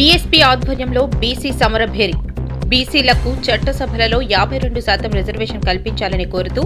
BSP ఆధ్వర్యంలో BC సమరభేరి బీసీలకు చట్టసభలలో యాభై రెండు శాతం రిజర్వేషన్ కల్పించాలని కోరుతూ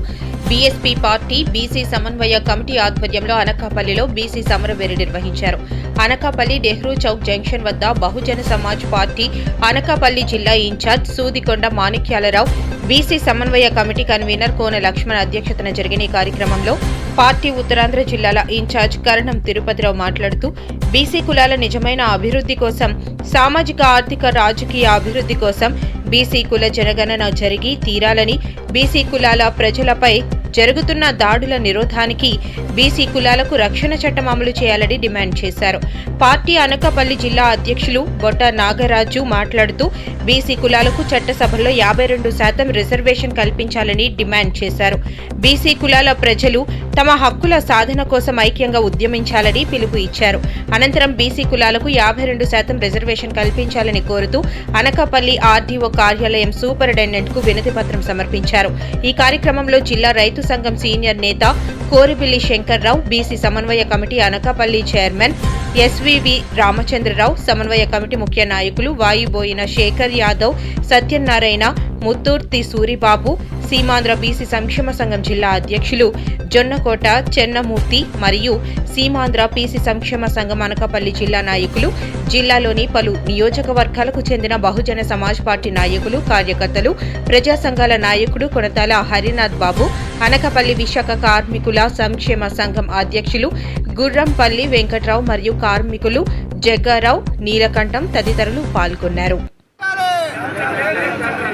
బీఎస్పీ పార్టీ బీసీ సమన్వయ కమిటీ ఆధ్వర్యంలో అనకాపల్లిలో బీసీ సమరభేరి నిర్వహించారు. అనకాపల్లి నెహ్రూ చౌక్ జంక్షన్ వద్ద బహుజన సమాజ్ పార్టీ అనకాపల్లి జిల్లా ఇన్ఛార్జ్ సూదికొండ మాణిక్యాలరావు బీసీ సమన్వయ కమిటీ కన్వీనర్ కోన లక్ష్మణ్ అధ్యక్షతన జరిగిన ఈ కార్యక్రమంలో పార్టీ ఉత్తరాంధ్ర జిల్లాల ఇన్ఛార్జ్ కరణం తిరుపతిరావు మాట్లాడుతూ బీసీ కులాల నిజమైన అభివృద్ధి కోసం సామాజిక ఆర్థిక రాజకీయ అభివృద్ధి కోసం బీసీ కుల జనగణన జరిగి తీరాలని బీసీ కులాల ప్రజలపై జరుగుతున్న దాడుల నిరోధానికి బీసీ కులాలకు రక్షణ చట్టం అమలు చేయాలని డిమాండ్ చేశారు. పార్టీ అనకాపల్లి జిల్లా అధ్యక్షులు బొట్ట నాగరాజు మాట్లాడుతూ బీసీ కులాలకు చట్టసభలో యాభై రెండు శాతం రిజర్వేషన్ కల్పించాలని డిమాండ్ చేశారు. బీసీ కులాల ప్రజలు తమ హక్కుల సాధన కోసం ఐక్యంగా ఉద్యమించాలని పిలుపు ఇచ్చారు. అనంతరం బీసీ కులాలకు యాభై రెండు శాతం రిజర్వేషన్ కల్పించాలని కోరుతూ అనకాపల్లి ఆర్డీఓ కార్యాలయం సూపరింటెండెంట్కు వినతి పత్రం సమర్పించారు. ఈ కార్యక్రమంలో జిల్లా రైతు సంఘం సీనియర్ నేత కోరిపిల్లి శంకర్రావు బీసీ సమన్వయ committee Anakapalli chairman SVV Ramachandrarao సమన్వయ కమిటీ ముఖ్య నాయకులు వాయుబోయిన శేఖర్ యాదవ్ సత్యనారాయణ ముత్తూర్తి సూరిబాబు సీమాంధ్ర బీసీ సంక్షేమ సంఘం జిల్లా అధ్యక్షులు జొన్నకోట చెన్నమూర్తి మరియు సీమాంధ్ర బీసీ సంక్షేమ సంఘం అనకపల్లి జిల్లా నాయకులు జిల్లాలోని పలు నియోజకవర్గాలకు చెందిన బహుజన సమాజ్ పార్టీ నాయకులు కార్యకర్తలు ప్రజా సంఘాల నాయకుడు కొనతాల హరినాథ్ బాబు అనకపల్లి విశాఖ కార్మికుల సంక్షేమ సంఘం అధ్యక్షులు గుర్రంపల్లి వెంకట్రావు మరియు కార్మికులు జగ్గారావు నీలకంఠం తదితరులు పాల్గొన్నారు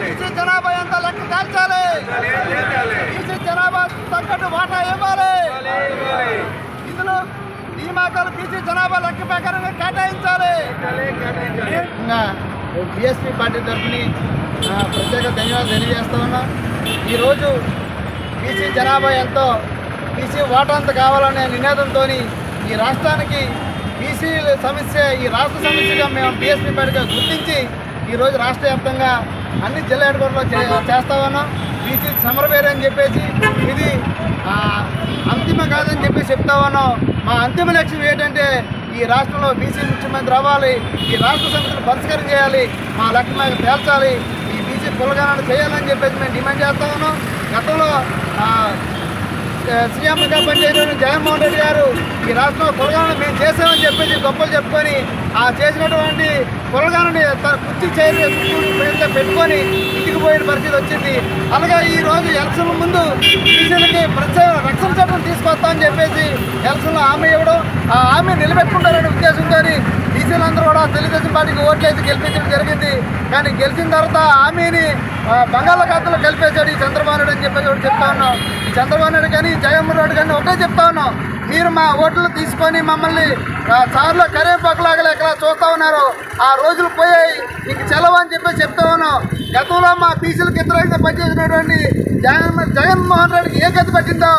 బీసీ జనాభా ఎంత లెక్క తేల్చాలి బీసీ జనాభా తగ్గట్టు వాటా ఇవ్వాలి. నిధులు నియామకాలు బీసీ జనాభా లెక్క ప్రకారంగా కేటాయించాలి. బిఎస్పీ పార్టీ తరఫుని ప్రత్యేక ధన్యవాదాలు తెలియజేస్తా ఉన్నాం. ఈరోజు బీసీ జనాభా ఎంతో బీసీ ఓటు అంత కావాలనే నినాదంతో ఈ రాష్ట్రానికి బీసీ సమస్య ఈ రాష్ట్ర సమస్యగా మేము బీఎస్పీ పార్టీగా గుర్తించి ఈరోజు రాష్ట్ర వ్యాప్తంగా అన్ని జిల్లా హెడ్కోర్లో చేస్తా ఉన్నాం. బీసీ సమరవేరు అని చెప్పేసి ఇది అంతిమ కాదని చెప్పి చెప్తా ఉన్నాం. మా అంతిమ లక్ష్యం ఏంటంటే ఈ రాష్ట్రంలో బీసీ ముఖ్యమంత్రి అవ్వాలి ఈ రాష్ట్ర సమస్యను పరిష్కారం చేయాలి మా లక్ష్యం తేల్చాలి ఈ బీసీ పులగానాలు చేయాలని చెప్పేసి మేము డిమాండ్ చేస్తా ఉన్నాం. గతంలో ఆ, సీఎంగా పనిచేసిన జగన్మోహన్ రెడ్డి గారు ఈ రాష్ట్రంలో పొలగాలను మేము చేసామని చెప్పేసి గొప్పలు చెప్పుకొని ఆ చేసినటువంటి పొలగాలని తన కుర్చీ చేరి మీద పెట్టుకొని ఇంటికి పోయిన పరిస్థితి వచ్చింది. అలాగే ఈ రోజు ఎలక్షన్ ముందు బీసీలకి ప్రత్యేక రక్షణ చట్టం తీసుకొస్తామని చెప్పేసి ఎలక్షన్లో హామీ ఇవ్వడం ఆ హామీ నిలబెట్టుకుంటారనే ఉద్దేశంతో అందరూ కూడా తెలుగుదేశం పార్టీకి ఓట్లేసి గెలిపించడం జరిగింది. కానీ గెలిచిన తర్వాత ఆమెని హామీని బంగాళాఖాతంలో కలిపేశాడు ఈ చంద్రబాబు నాయుడు అని చెప్పేసి ఒకటి చెప్తా ఉన్నాం. ఈ చంద్రబాబు నాయుడు కానీ జగన్మోహన్ రెడ్డి కానీ ఒకటే చెప్తా ఉన్నాం. మీరు మా ఓట్లు తీసుకొని మమ్మల్ని సార్లు సార్లో కరేపాకులాగా ఎక్కడ చూస్తా ఉన్నారు. ఆ రోజులు పోయాయి. ఇంక చెలవు అని చెప్పి చెప్తా ఉన్నాం. గతంలో మా బీసీలకు వ్యతిరేకంగా పనిచేసినటువంటి జగన్ జగన్మోహన్ రెడ్డికి ఏ గతి పట్టిందో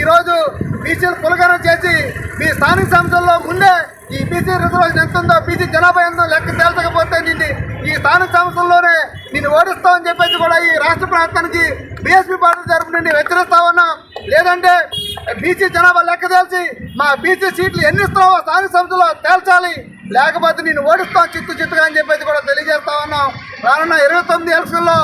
ఈరోజు బీసీలు పులగనం చేసి మీ స్థానిక సంస్థల్లో ముందే ఈ బీసీ రిజర్వేషన్ ఎంత ఉందో బీసీ జనాభా ఎంతో లెక్క తేల్చకపోతే నిన్ను ఈ స్థానిక సంస్థల్లోనే నిన్ను ఓడిస్తామని చెప్పేసి కూడా ఈ రాష్ట్ర ప్రాంతానికి బీఎస్పీ పార్టీ తరపు నుండి హెచ్చరిస్తామన్నా లేదంటే బీసీ జనాభా లెక్క తేల్చి మా బీసీ సీట్లు ఎన్ని ఇస్తావో స్థానిక సంస్థలో తేల్చాలి. లేకపోతే నేను ఓడిస్తాం చిత్తు చిత్తుగా అని చెప్పేసి కూడా తెలియజేస్తా ఉన్నాం. రానున్న ఇరవై తొమ్మిది ఎలక్షన్లో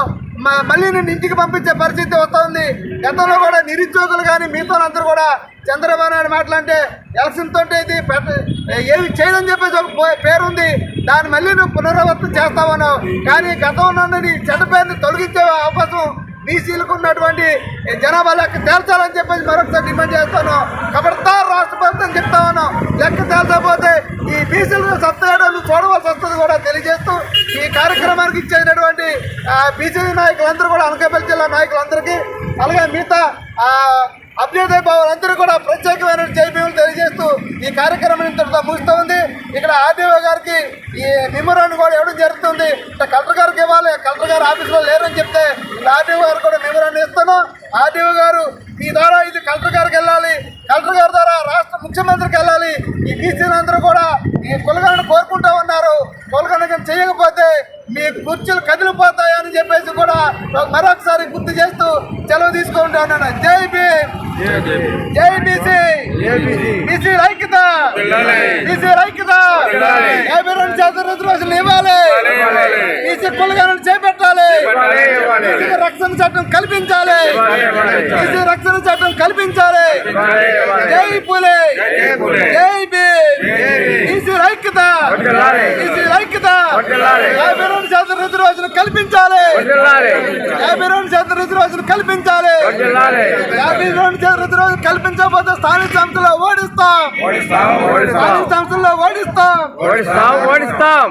మా మళ్ళీ నేను ఇంటికి పంపించే పరిస్థితి వస్తుంది గతంలో కూడా నిరుద్యోగులు కానీ మిగతా అందరూ కూడా చంద్రబాబు నాయుడు మాటలంటే ఎలక్షన్ తోటి ఇది పెట్ట ఏమి చేయదని చెప్పేసి ఒక పో- పేరు ఉంది దాన్ని మళ్ళీ నువ్వు పునరావృతం చేస్తావన్నావు. కానీ గతంలో ఉన్నది చెడ్డ పేరుని తొలగించే అవకాశం బీసీలకు ఉన్నటువంటి జనాభా లెక్క తేల్చాలని చెప్పేసి మరొకసారి డిమాండ్ చేస్తాను. కబడతారు రాష్ట్ర ప్రభుత్వం చెప్తా ఉన్నాం. లెక్క తేల్చకపోతే ఈ బీసీలను సత్తగాడలు చూడవలసి వస్తుంది కూడా తెలియజేస్తూ ఈ కార్యక్రమానికి ఇచ్చేటటువంటి బీసీ నాయకులందరూ కూడా అనకాపల్లి జిల్లా నాయకులందరికీ అలాగే మిగతా ఆ, అభ్యుదయ భావాలందరూ కూడా ప్రత్యేకమైన జైభీములు తెలియజేస్తూ ఈ కార్యక్రమం ఇంతటితో ముగుస్తూ ఉంది ఇక్కడ ఆర్డీఓ గారికి ఈ మెమోరాండం కూడా ఇవ్వడం జరుగుతుంది ఇక్కడ కలెక్టర్ గారికి ఇవ్వాలి కలెక్టర్ గారు ఆఫీస్లో లేరని చెప్తే ఆర్డీఓ గారు కూడా మెమోరాండం ఇస్తాను. ఆర్డీఓ గారు మీ ద్వారా ఇది కలెక్టర్ గారికి వెళ్ళాలి. కలెక్టర్ గారి ద్వారా రాష్ట్ర ముఖ్యమంత్రికి వెళ్ళాలి. ఈ బీసీలందరూ కూడా ఈ కులగణను కోరుకుంటూ ఉన్నారు. కులగణన చేయకపోతే మీ కుర్చీలు కదిలిపోతాయని చెప్పేసి కూడా మరొకసారి గుర్తు చేస్తూ సెలవు తీసుకుంటా ఉన్నాను. జై జై బీసీ. బీసీ. ఐక్యత. బీసీ ఐక్యత. యాభై రెండు శాతం ఇవ్వాలి. బీసీ కులగాలను చేపట్టాలి. బీసీ రక్షణ చట్టం కల్పించాలి. బీసీ రక్షణ చట్టం కల్పించాలి. జై పులే. జై భీమ్. బీసీ ఐక్యత. ఐక్యత. యాభై రెండు శాతం రిజర్వేషన్ కల్పించాలి. యాభై రెండు శాతం రిజర్వేషన్ కల్పించాలి. యాభై రెండు శాతం రిజర్వేషన్ కల్పించకపోతే స్థానిక సంస్థలో ఓడిస్తాం. ఓడిస్తాం ఓడిస్తాం. స్థానిక సంస్థల్లో ఓడిస్తాం. ఓడిస్తాం ఓడిస్తాం.